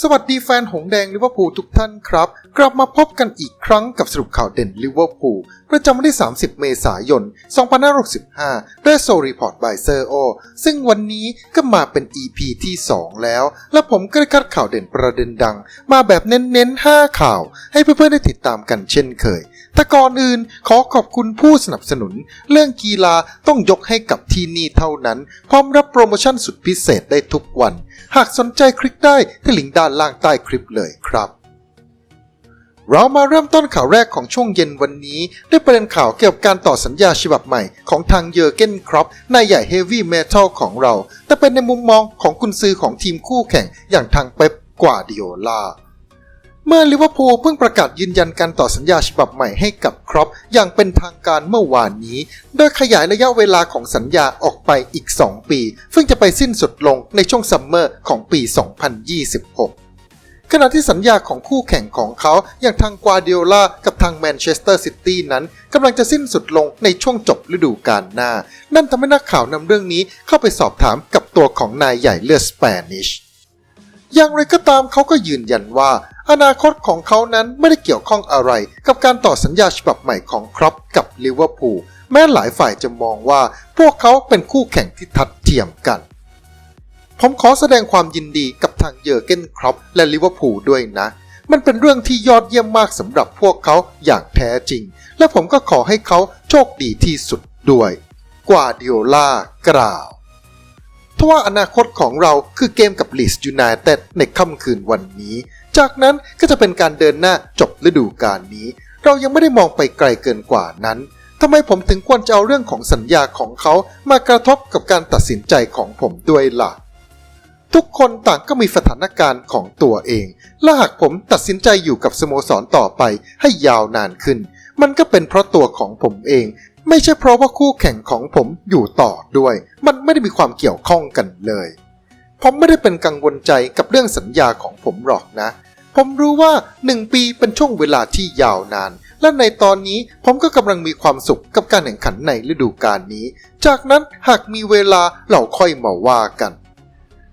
สวัสดีแฟนหงแดงลิเวอร์พูลทุกท่านครับ กลับมาพบกันอีกครั้งกับสรุปข่าวเด่นลิเวอร์พูลประจำวันที่ 30 เมษายน 2565 ด้วยโซรีพอร์ตบายเซอร์โอซึ่งวันนี้ก็มาเป็น EP ที่ 2 แล้ว และผมก็ได้คัดข่าวเด่นประเด็นดัง มาแบบเน้นๆ 5 ข่าว ให้เพื่อนๆได้ติดตามกันเช่นเคยแต่ก่อนอื่นขอขอบคุณผู้สนับสนุน เรื่องกีฬาต้องยกให้กับที่นี่เท่านั้น พร้อมรับโปรโมชั่นสุดพิเศษได้ทุกวัน หากสนใจคลิกได้ที่ลิงก์ด้านล่างใต้คลิปเลยครับ เรามาเริ่มต้นข่าวแรกของช่วงเย็นวันนี้ ด้วยประเด็นข่าวเกี่ยวกับการต่อสัญญาฉบับใหม่ของทางเยอร์เกนครอปนายใหญ่เฮฟวี่เมทัลของเรา แต่เป็นในมุมมองของกุนซือของทีมคู่แข่งอย่างทางเป๊ปกวาดิโอลา เมื่อลิเวอร์พูลเพิ่งประกาศยืนยันการต่อสัญญาฉบับใหม่ให้กับครอปอย่างเป็นทางการเมื่อวานนี้ โดยขยายระยะเวลาของสัญญาออกไปอีก 2 ปี ซึ่งจะไปสิ้นสุดลงในช่วงซัมเมอร์ของปี 2026ขณะที่สัญญาของคู่แข่งของเขาอย่างทางกวาเดียล่ากับทางแมนเชสเตอร์ซิตี้นั้นกำลังจะสิ้นสุดลงในช่วงจบฤดูกาลหน้า นั่นทำให้นักข่าวนำเรื่องนี้เข้าไปสอบถามกับตัวของนายใหญ่เลือดสเปนิช อย่างไรก็ตามเขาก็ยืนยันว่า อนาคตของเขานั้นไม่ได้เกี่ยวข้องอะไร กับการต่อสัญญาฉบับใหม่ของครอปกับลิเวอร์พูลแม้หลายฝ่ายจะมองว่าพวกเขาเป็นคู่แข่งที่ทัดเทียมกัน ผมขอแสดงความยินดีกับทางเยอร์เกนครอปและลิเวอร์พูลด้วยนะ มันเป็นเรื่องที่ยอดเยี่ยมมากสำหรับพวกเขาอย่างแท้จริง และผมก็ขอให้เขาโชคดีที่สุดด้วย กวาดิโอลากล่าว ทว่าอนาคตของเราคือเกมกับลีสยูไนเต็ดในค่ำคืนวันนี้ จากนั้นก็จะเป็นการเดินหน้าจบฤดูกาลนี้ เรายังไม่ได้มองไปไกลเกินกว่านั้นทำไมผมถึงควรจะเอาเรื่องของสัญญาของเขามากระทบกับการตัดสินใจของผมด้วยล่ะ ทุกคนต่างก็มีสถานการณ์ของตัวเอง และหากผมตัดสินใจอยู่กับสโมสรต่อไปให้ยาวนานขึ้น มันก็เป็นเพราะตัวของผมเอง ไม่ใช่เพราะว่าคู่แข่งของผมอยู่ต่อด้วย มันไม่ได้มีความเกี่ยวข้องกันเลย ผมไม่ได้เป็นกังวลใจกับเรื่องสัญญาของผมหรอกนะ ผมรู้ว่าหนึ่งปีเป็นช่วงเวลาที่ยาวนาน และในตอนนี้ผมก็กำลังมีความสุขกับการแข่งขันในฤดูกาลนี้ จากนั้นหากมีเวลาเราค่อยมาว่ากัน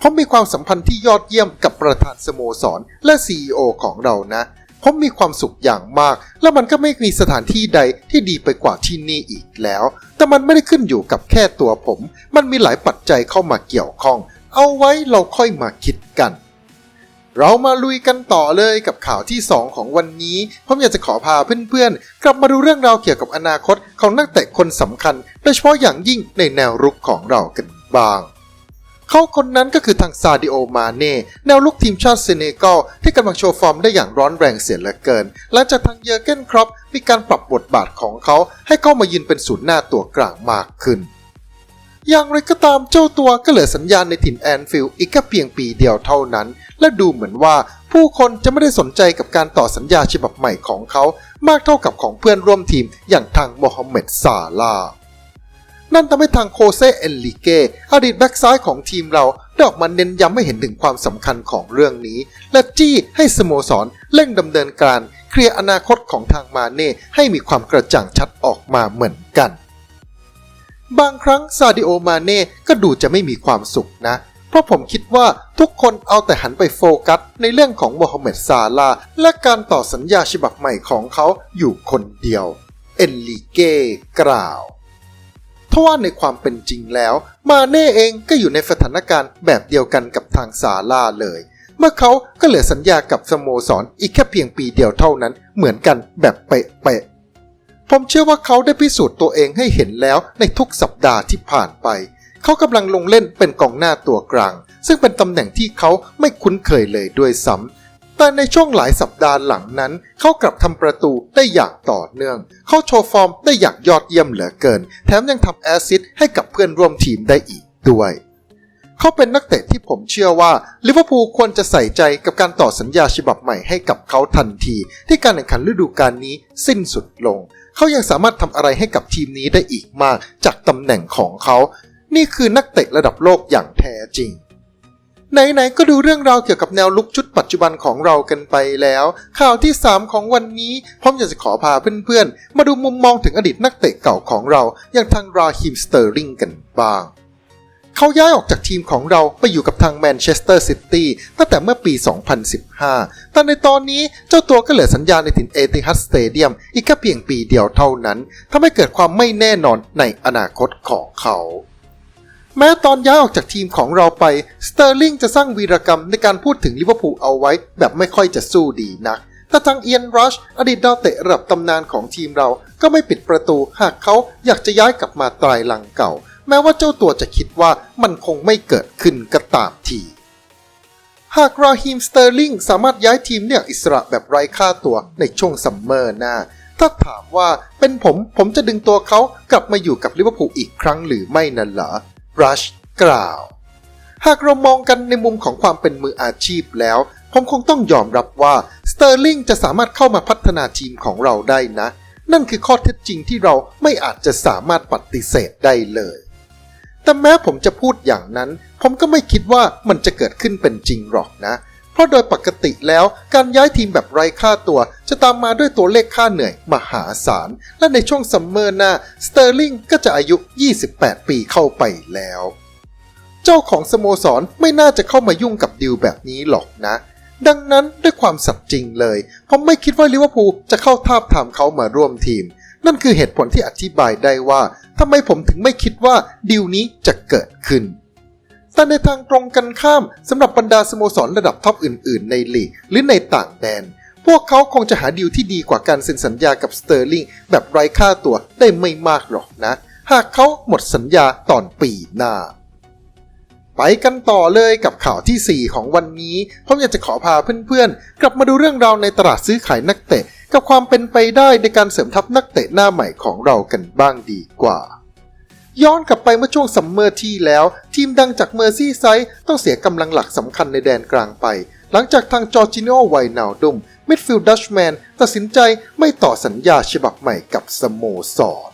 ผมมีความสัมพันธ์ที่ยอดเยี่ยมกับประธานสโมสรและ CEO ของเรานะ ผมมีความสุขอย่างมาก และมันก็ไม่มีสถานที่ใดที่ดีไปกว่าที่นี่อีกแล้ว แต่มันไม่ได้ขึ้นอยู่กับแค่ตัวผม มันมีหลายปัจจัยเข้ามาเกี่ยวข้อง เอาไว้เราค่อยมาคิดกันเรามาลุยกันต่อเลยกับข่าวที่ 2 ของวันนี้ ผมอยากจะขอพาเพื่อนๆ กลับมาดูเรื่องราวเกี่ยวกับอนาคตของนักเตะคนสำคัญ โดยเฉพาะอย่างยิ่งในแนวรุกของเรากันบ้าง เขาคนนั้นก็คือทางซาดิโอมาเน่แนวลุกทีมชาติเซเนกัลที่กำลังโชว์ฟอร์มได้อย่างร้อนแรงเสียเหลือเกิน หลังจากทางเยอร์เกนครอปมีการปรับบทบาทของเขาให้เข้ามายืนเป็นศูนย์หน้าตัวกลางมากขึ้นอย่างไรก็ตามเจ้าตัวก็เหลือสัญญาณในถิ่นแอนฟิลด์อีกแค่เพียงปีเดียวเท่านั้น และดูเหมือนว่าผู้คนจะไม่ได้สนใจกับการต่อสัญญาฉบับใหม่ของเขา มากเท่ากับของเพื่อนร่วมทีมอย่างทางโมฮัมเหม็ดซาลา นั่นทำให้ทางโคเซเอนลิเกอดีตแบ็กซ้ายของทีมเราได้ออกมาเน้นย้ำให้เห็นถึงความสำคัญของเรื่องนี้ และจี้ให้สโมสรเร่งดำเนินการ เคลียร์อนาคตของทางมาเน่ให้มีความกระจ่างชัดออกมาเหมือนกัน บางครั้งซาดิโอมาเน่ก็ดูจะไม่มีความสุขนะ เพราะผมคิดว่าทุกคนเอาแต่หันไปโฟกัส ในเรื่องของโมฮัมเหม็ดซาลา และการต่อสัญญาฉบับใหม่ของเขาอยู่คนเดียว เอนลิเกกล่าว ทว่าในความเป็นจริงแล้ว มาเน่เองก็อยู่ในสถานการณ์แบบเดียวกันกับทางซาลาเลย เมื่อเขาก็เหลือสัญญากับสโมสรอีกแค่เพียงปีเดียวเท่านั้นเหมือนกันแบบเป๊ะๆผมเชื่อว่าเขาได้พิสูจน์ตัวเองให้เห็นแล้วในทุกสัปดาห์ที่ผ่านไป เขากำลังลงเล่นเป็นกองหน้าตัวกลาง ซึ่งเป็นตำแหน่งที่เขาไม่คุ้นเคยเลยด้วยซ้ำ แต่ในช่วงหลายสัปดาห์หลังนั้น เขากลับทำประตูได้อย่างต่อเนื่อง เขาโชว์ฟอร์มได้อย่างยอดเยี่ยมเหลือเกิน แถมยังทำแอสซิสให้กับเพื่อนร่วมทีมได้อีกด้วยเขาเป็นนักเตะที่ผมเชื่อว่าลิเวอร์พูลควรจะใส่ใจกับการต่อสัญญาฉบับใหม่ให้กับเขาทันที ที่การแข่งขันฤดูกาลนี้สิ้นสุดลง เขายังสามารถทำอะไรให้กับทีมนี้ได้อีกมากจากตำแหน่งของเขา นี่คือนักเตะระดับโลกอย่างแท้จริง ไหนๆก็ดูเรื่องราวเกี่ยวกับแนวลุกชุดปัจจุบันของเรากันไปแล้ว ข่าวที่ 3 ของวันนี้พร้อมอยากจะขอพาเพื่อนๆ มาดูมุมมองถึงอดีตนักเตะเก่าของเรา อย่างทางราฮิมสเตอร์ลิงกันบ้าง เขาย้ายออกจากทีมของเราไปอยู่กับทางแมนเชสเตอร์ซิตี้ตั้งแต่เมื่อปี 2015 แต่ในตอนนี้เจ้าตัวก็เหลือสัญญาในถิ่นเอติฮัดสเตเดียมอีกแค่เพียงปีเดียวเท่านั้นทำให้เกิดความไม่แน่นอนในอนาคตของเขา แม้ตอนย้ายออกจากทีมของเราไป สเตอร์ลิงจะสร้างวีรกรรมในการพูดถึงลิเวอร์พูลเอาไว้ แบบไม่ค่อยจะสู้ดีนัก แต่ทางเอียนรัชอดีตดาวเตะระดับตำนานของทีมเรา ก็ไม่ปิดประตูหากเขาอยากจะย้ายกลับมาตรายหลังเก่า แม้ว่าเจ้าตัวจะคิดว่ามันคงไม่เกิดขึ้นก็ตามทีหากราฮิมสเตอร์ลิงสามารถย้ายทีมเนี่ยอิสระแบบไร้ค่าตัวในช่วงซัมเมอร์หน้า ถ้าถามว่าเป็นผมผมจะดึงตัวเขากลับมาอยู่กับลิเวอร์พูลอีกครั้งหรือไม่นั่นเหรอ รัชกล่าว หากเรามองกันในมุมของความเป็นมืออาชีพแล้ว ผมคงต้องยอมรับว่าสเตอร์ลิงจะสามารถเข้ามาพัฒนาทีมของเราได้นะ นั่นคือข้อเท็จจริงที่เราไม่อาจจะสามารถปฏิเสธได้เลยแต่แม้ผมจะพูดอย่างนั้น ผมก็ไม่คิดว่ามันจะเกิดขึ้นเป็นจริงหรอกนะเพราะโดยปกติแล้วการย้ายทีมแบบไร้ค่าตัว จะตามมาด้วยตัวเลขค่าเหนื่อยมหาศาล และในช่วงซัมเมอร์หน้าสเตอร์ลิงก็จะอายุ 28 ปีเข้าไปแล้ว เจ้าของสโมสรไม่น่าจะเข้ามายุ่งกับดิวแบบนี้หรอกนะ ดังนั้นด้วยความสัตย์จริงเลยผมไม่คิดว่าลิเวอร์พูลจะเข้าทาบทามเขามาร่วมทีม นั่นคือเหตุผลที่อธิบายได้ว่าทำไมผมถึงไม่คิดว่าดิวนี้จะเกิดขึ้น แต่ในทางตรงกันข้ามสำหรับบรรดาสโมสรระดับท็อปอื่น ๆ ในลีกหรือในต่างแดน พวกเขาคงจะหาดีลที่ดีกว่าการเซ็นสัญญากับสเตอร์ลิงแบบไร้ค่าตัวได้ไม่มากหรอกนะ หากเขาหมดสัญญาตอนปีหน้า ไปกันต่อเลยกับข่าวทีสี่4 ของวันนี้ผมอยากจะขอพาเพื่อนๆ กลับมาดูเรื่องราวในตลาดซื้อขายนักเตะ กับความเป็นไปได้ในการเสริมทัพนักเตะหน้าใหม่ของเรากันบ้างดีกว่า ย้อนกลับไปเมื่อช่วงซัมเมอร์ที่แล้ว ทีมดังจากเมอร์ซี่ไซด์ต้องเสียกำลังหลักสำคัญในแดนกลางไป หลังจากทางจอร์จิโนไวนาลดุมมิดฟิลด์ดัชแมนตัดสินใจไม่ต่อสัญญาฉบับใหม่กับสโมสร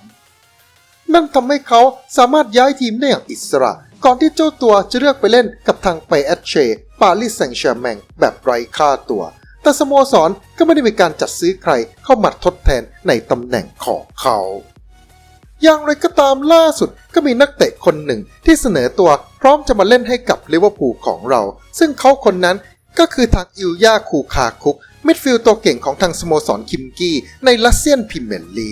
นั่นทำให้เขาสามารถย้ายทีมได้อย่างอิสระ ก่อนที่เจ้าตัวจะเลือกไปเล่นกับทางไปแอตเชปารีสแซงต์แชร์แมงแบบไร้ค่าตัว แต่สโมสรก็ไม่ได้มีการจัดซื้อใครเข้ามาทดแทนในตำแหน่งของเขา อย่างไรก็ตามล่าสุดก็มีนักเตะคนหนึ่งที่เสนอตัวพร้อมจะมาเล่นให้กับลิเวอร์พูลของเรา ซึ่งเขาคนนั้นก็คือทางอิลยาคูคาคุก มิดฟิลด์ตัวเก่งของทางสโมสรคิมกี้ในลัสเซียนพรีเมียร์ลี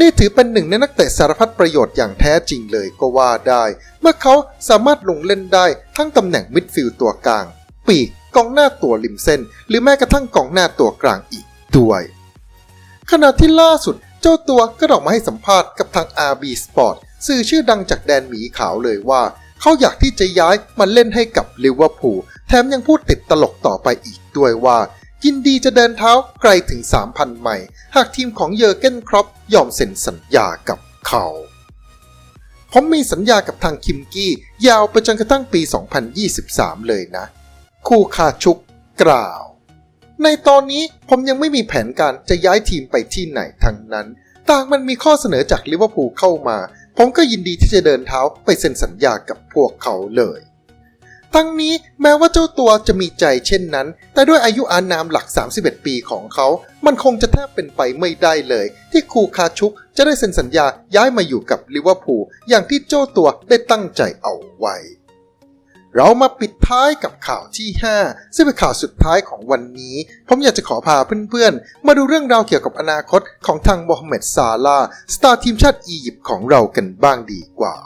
นี่ถือเป็นหนึ่งในนักเตะสารพัดประโยชน์อย่างแท้จริงเลยก็ว่าได้ เมื่อเขาสามารถลงเล่นได้ทั้งตำแหน่งมิดฟิลด์ตัวกลาง ปีกกองหน้าตัวริมเส้น หรือแม้กระทั่งกองหน้าตัวกลางอีกด้วย ขณะที่ล่าสุด เจ้าตัวก็ออกมาให้สัมภาษณ์กับทาง RB Sport สื่อชื่อดังจากแดนหมีขาวเลยว่า เขาอยากที่จะย้ายมาเล่นให้กับลิเวอร์พูลแถมยังพูดติดตลกต่อไปอีกด้วยว่า ยินดีจะเดินเท้าไกลถึง 3,000 ไมล์หากทีมของเยอร์เกนครอปยอมเซ็นสัญญากับเขาผมมีสัญญากับทางคิมกี้ ยาวไปจนกระทั่งปี 2023 เลยนะ คู่คาชุกกล่าว ในตอนนี้ผมยังไม่มีแผนการจะย้ายทีมไปที่ไหนทั้งนั้น ต่างมันมีข้อเสนอจากลิเวอร์พูลเข้ามา ผมก็ยินดีที่จะเดินเท้าไปเซ็นสัญญากับพวกเขาเลยทั้งนี้แม้ว่าเจ้าตัวจะมีใจเช่นนั้น แต่ด้วยอายุอานามหลัก 31 ปีของเขา มันคงจะแทบเป็นไปไม่ได้เลย ที่คูคาชุกจะได้เซ็นสัญญาย้ายมาอยู่กับลิเวอร์พูลอย่างที่เจ้าตัวได้ตั้งใจเอาไว้ เรามาปิดท้ายกับข่าวที่ 5 ซึ่งเป็นข่าวสุดท้ายของวันนี้ ผมอยากจะขอพาเพื่อนๆ มาดูเรื่องราวเกี่ยวกับอนาคตของทางโมฮัมเหม็ดซาลาสตาร์ทีมชาติอียิปต์ของเรากันบ้างดีกว่า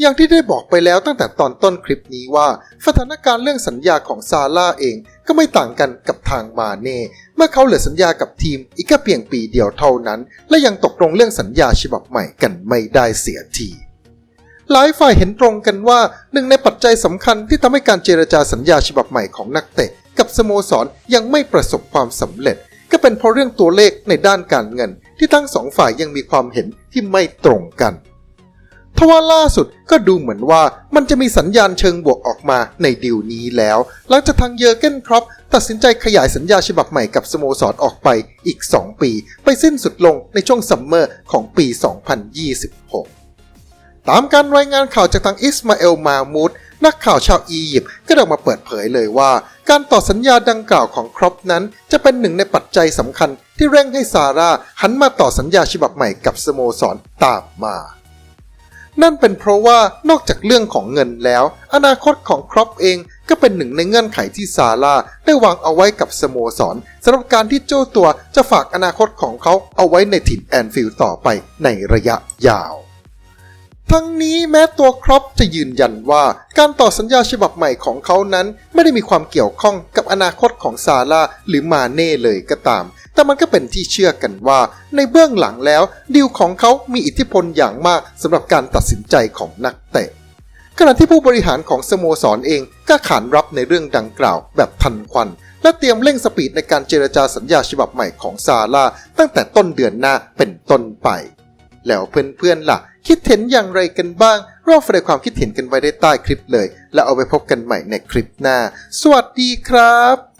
อย่างที่ได้บอกไปแล้วตั้งแต่ตอนต้นคลิปนี้ว่า สถานการณ์เรื่องสัญญาของซาร่าเองก็ไม่ต่างกันกับทางมาเน่ เมื่อเขาเหลือสัญญากับทีมอีกแค่เพียงปีเดียวเท่านั้น และยังตกลงเรื่องสัญญาฉบับใหม่กันไม่ได้เสียที หลายฝ่ายเห็นตรงกันว่าหนึ่งในปัจจัยสำคัญที่ทำให้การเจรจาสัญญาฉบับใหม่ของนักเตะ กับสโมสรยังไม่ประสบความสำเร็จ ก็เป็นเพราะเรื่องตัวเลขในด้านการเงิน ที่ทั้งสองฝ่ายยังมีความเห็นที่ไม่ตรงกันทว่าล่าสุดก็ดูเหมือนว่ามันจะมีสัญญาณเชิงบวกออกมาในดีลนี้แล้ว หลังจากทางเยอร์เกนครอปตัดสินใจขยายสัญญาฉบับใหม่กับสโมสรออกไปอีก 2 ปี ไปสิ้นสุดลงในช่วงซัมเมอร์ของปี 2026 ตามการรายงานข่าวจากทางอิสมาเอลมามูดนักข่าวชาวอียิปต์ก็ได้ออกมาเปิดเผยเลยว่า การต่อสัญญาดังกล่าวของครอปนั้น จะเป็นหนึ่งในปัจจัยสำคัญที่เร่งให้ซาร่าหันมาต่อสัญญาฉบับใหม่กับสโมสรตามมา นั่นเป็นเพราะว่านอกจากเรื่องของเงินแล้ว อนาคตของครอปเองก็เป็นหนึ่งในเงื่อนไขที่ซาร่าได้วางเอาไว้กับสโมสรสำหรับการที่เจ้าตัวจะฝากอนาคตของเขาเอาไว้ในถิ่นแอนฟิลด์ต่อไปในระยะยาว ทั้งนี้แม้ตัวครอปจะยืนยันว่าการต่อสัญญาฉบับใหม่ของเขานั้น ไม่ได้มีความเกี่ยวข้องกับอนาคตของซาร่าหรือมาเน่เลยก็ตาม แต่มันก็เป็นที่เชื่อกันว่า ในเบื้องหลังแล้ว ดีลของเขามีอิทธิพลอย่างมากสำหรับการตัดสินใจของนักเตะขณะที่ผู้บริหารของสโมสรเองก็ขานรับในเรื่องดังกล่าวแบบทันควัน และเตรียมเร่งสปีดในการเจรจาสัญญาฉบับใหม่ของซาร่าตั้งแต่ต้นเดือนหน้าเป็นต้นไป แล้วเพื่อนๆล่ะ คิดเห็นอย่างไรกันบ้างรอแสดงความคิดเห็นกันไว้ได้ใต้คลิปเลย แล้วเอาไปพบกันใหม่ในคลิปหน้า สวัสดีครับ